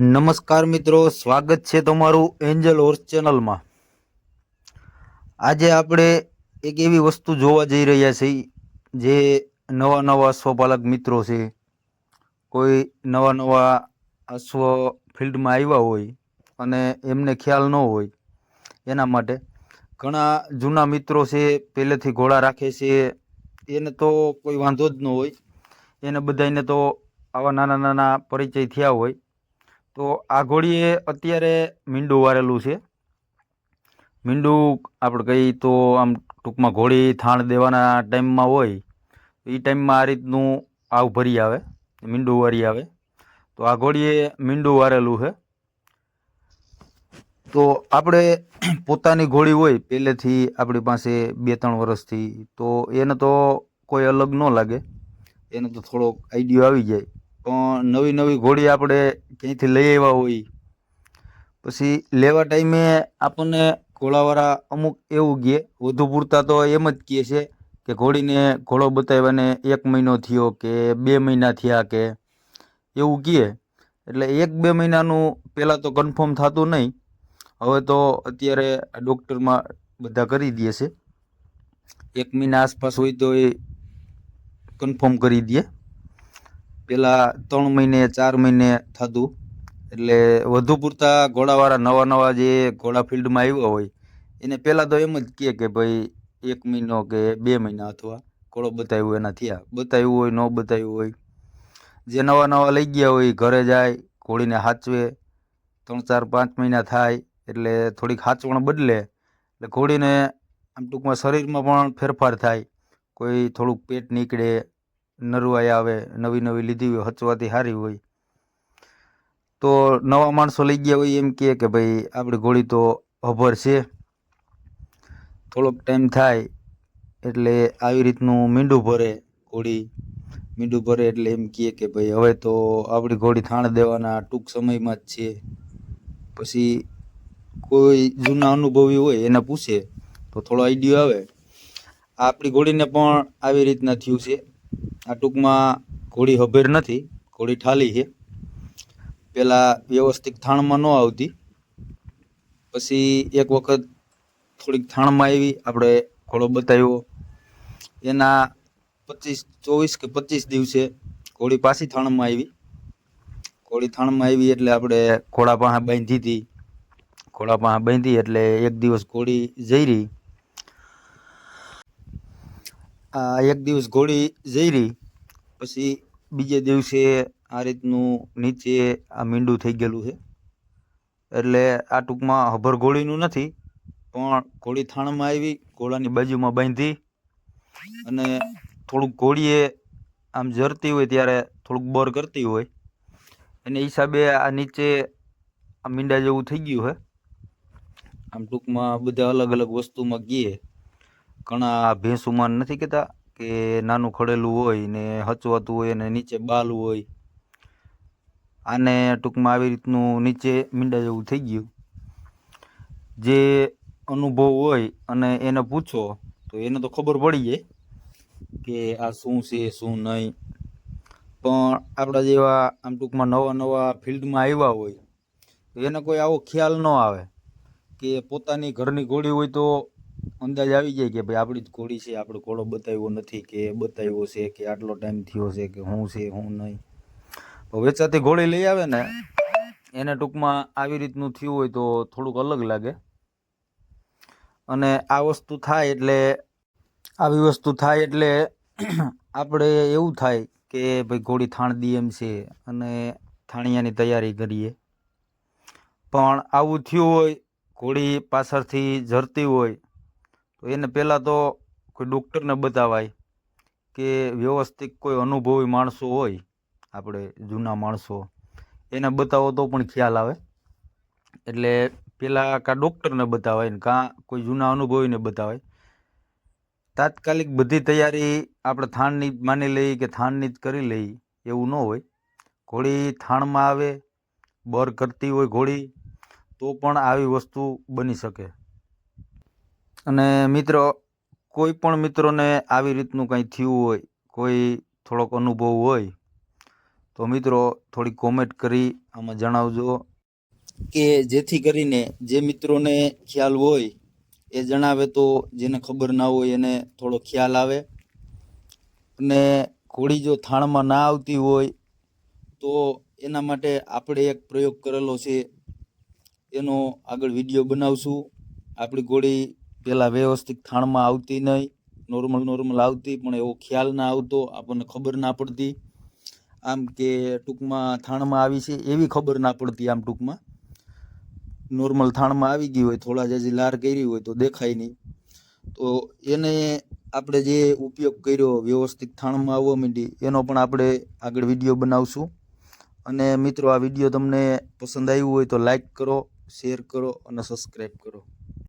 નમસ્કાર મિત્રો, સ્વાગત છે તમારું એન્જલ હોર્સ ચેનલમાં આજે આપણે એક એવી વસ્તુ જોવા જઈ રહ્યા છીએ, જે નવા નવા અશ્વપાલક મિત્રો છે, કોઈ નવા નવા અશ્વ ફિલ્ડમાં આવ્યા હોય અને એમને ખ્યાલ ન હોય એના માટે ઘણા જૂના મિત્રો છે, પહેલેથી ઘોડા રાખે છે, એને તો કોઈ વાંધો જ ન હોય. એને બધાને તો આવા નાના નાના પરિચય થયા હોય. તો આ ઘોડીએ અત્યારે મીંડું વારેલું છે. મીંડું આપણે કહીએ તો આમ ટૂંકમાં ઘોડી થાણ દેવાના ટાઈમમાં હોય એ ટાઈમમાં આ રીતનું આવ ભરી આવે, મીંડું વારી આવે. તો આ ઘોડીએ મીંડું વારેલું છે. તો આપણે પોતાની ઘોડી હોય પહેલેથી આપણી પાસે બે ત્રણ વર્ષથી, તો એને તો કોઈ અલગ ન લાગે. એને તો થોડોક આઈડિયો આવી જાય. નવી નવી ઘોડી આપણે ક્યાંયથી લઈ આવ્યા હોય, પછી લેવા ટાઈમે આપણને ઘોડાવાળા અમુક એવું કહે, વધુ પૂરતા તો એમ જ કહે છે કે ઘોડીને ઘોડો બતાવ્યાને એક મહિનો થયો કે બે મહિના થયા કે, એવું કહે. એટલે એક બે મહિનાનું પહેલાં તો કન્ફર્મ થતું નહીં. હવે તો અત્યારે ડૉક્ટરમાં બધા કરી દે છે. એક મહિના આસપાસ હોય તો એ કન્ફર્મ કરી દે. પહેલાં ત્રણ મહિને, ચાર મહિને થતું. એટલે વધુ પૂરતા ઘોડાવાળા નવા નવા જે ઘોડા ફિલ્ડમાં આવ્યા હોય, એને પહેલાં તો એમ જ કહે કે ભાઈ એક મહિનો કે બે મહિના અથવા ઘોડો બતાવ્યો એના થયા. બતાવ્યું હોય, ન બતાવ્યું હોય, જે નવા નવા લઈ ગયા હોય, ઘરે જાય, ઘોડીને સાચવે ત્રણ ચાર પાંચ મહિના થાય, એટલે થોડીક સાચવણ બદલે, એટલે ઘોડીને આમ ટૂંકમાં શરીરમાં પણ ફેરફાર થાય, કોઈ થોડુંક પેટ નીકળે નરવાઈ આવે, નવી નવી લીધી હોય હચવાથી સારી હોય. તો નવા માણસો લઈ ગયા હોય એમ કહે કે ભાઈ, આપણી ઘોડી તો અભર છે. થોડોક ટાઈમ થાય એટલે આવી રીતનું મીંડું ભરે ઘોડી મીંડું ભરે એટલે એમ કહે કે ભાઈ, હવે તો આપણી ઘોડી થાણ દેવાના ટૂંક સમયમાં જ છે. પછી કોઈ જૂના અનુભવી હોય એને પૂછે, તો થોડો આઈડિયો આવે. આપણી ઘોડીને પણ આવી રીતના થયું છે. આ ટૂંકમાં ઘોડી હભેર નથી, ઘોડી ઠાલી છે. પહેલાં વ્યવસ્થિત થાણમાં ન આવતી. પછી એક વખત થોડીક થાણમાં આવી, આપણે ઘોડો બતાવ્યો. એના પચીસ, ચોવીસ કે પચીસ દિવસે ઘોડી પાછી થાણમાં આવી. ઘોડી થાણમાં આવી એટલે આપણે ઘોડા પાસે બાંધી હતી. ઘોડા પાસે બાંધી એટલે એક દિવસ ઘોડી જઈ રહી. એક દિવસ ઘોડી જઈ પછી બીજે દિવસે આ રીતનું નીચે આ મીંડું થઈ ગયેલું છે. એટલે આ ટૂંકમાં હભર ઘોડીનું નથી, પણ ઘોડી થાણમાં આવી, ઘોડાની બાજુમાં બાંધી અને થોડુંક ઘોડીએ આમ જરતી હોય ત્યારે થોડુંક બોર કરતી હોય. એને હિસાબે આ નીચે આ મીંડા જેવું થઈ ગયું છે. આમ ટૂંકમાં બધા અલગ અલગ વસ્તુમાં ગીએ. ઘણા ભેંસુમાં નથી કહેતા કે નાનું ખડેલું હોય ને હચવાતું હોય અને નીચે બાલ હોય. આને ટૂંકમાં આવી રીતનું નીચે મીંડા જેવું થઈ ગયું. જે અનુભવ હોય અને એને પૂછો તો એને તો ખબર પડી જાય કે આ શું છે, શું નહીં. પણ આપણા જેવા આમ ટૂંકમાં નવા નવા ફિલ્ડમાં આવ્યા હોય તો એને કોઈ આવો ખ્યાલ ન આવે કે પોતાની ઘરની ઘોડી હોય તો અંદાજ આવી જાય કે ભાઈ આપણી જ ઘોડી છે, આપણે ઘોડો બતાવ્યો નથી કે બતાવ્યો છે કે આટલો ટાઈમ થયો છે કે શું છે શું નહીં. વેચાતી ઘોડી લઈ આવે ને, એને ટૂંકમાં આવી રીતનું થયું હોય તો થોડુંક અલગ લાગે. અને આ વસ્તુ થાય એટલે, આવી વસ્તુ થાય એટલે આપણે એવું થાય કે ભાઈ ઘોડી થાણ દી એમ છે અને થાણિયાની તૈયારી કરીએ. પણ આવું થયું હોય ઘોડી પાછળથી જરતી હોય તો એને પહેલાં તો કોઈ ડૉક્ટરને બતાવાય કે વ્યવસ્થિત કોઈ અનુભવી માણસો હોય, આપણે જૂના માણસો, એને બતાવો તો પણ ખ્યાલ આવે. એટલે પહેલાં કાં ડૉક્ટરને બતાવાય ને કાં કોઈ જૂના અનુભવીને બતાવાય. તાત્કાલિક બધી તૈયારી આપણે થાણની, માની લઈએ કે થાણની જ કરી લઈએ, એવું ન હોય. ઘોડી થાણમાં આવે, બર કરતી હોય ઘોડી, તો પણ આવી વસ્તુ બની શકે. અને મિત્રો, કોઈ પણ મિત્રોને આવી રીતનું કંઈ થયું હોય, કોઈ થોડોક અનુભવ હોય, તો મિત્રો થોડી કોમેન્ટ કરી આમાં જણાવજો. કે જેથી કરીને જે મિત્રોને ખ્યાલ હોય, એ જણાવે તો જેને ખબર ના હોય એને થોડો ખ્યાલ આવે. અને ઘોડી જો થાણમાં ના આવતી હોય, તો એના માટે આપણે એક પ્રયોગ કરેલો છે. એનો આગળ વીડિયો બનાવશું. આપણી ઘોડી પહેલાં વ્યવસ્થિત થાણમાં આવતી નહીં નોર્મલ નોર્મલ આવતી, પણ એવો ખ્યાલ ના આવતો, આપણને ખબર ના પડતી. આમ કે ટૂંકમાં થાણમાં આવી છે એવી ખબર ના પડતી આમ ટૂંકમાં. નોર્મલ થાણમાં આવી ગઈ હોય, થોડા જ લાર કરી હોય તો દેખાય નહીં. તો એને આપણે જે ઉપયોગ કર્યો વ્યવસ્થિત થાણમાં આવવા માંડી, એનો પણ આપણે આગળ વીડિયો બનાવશું. અને મિત્રો, આ વીડિયો તમને પસંદ આવ્યું હોય તો લાઈક કરો શેર કરો અને સબસ્ક્રાઈબ કરો.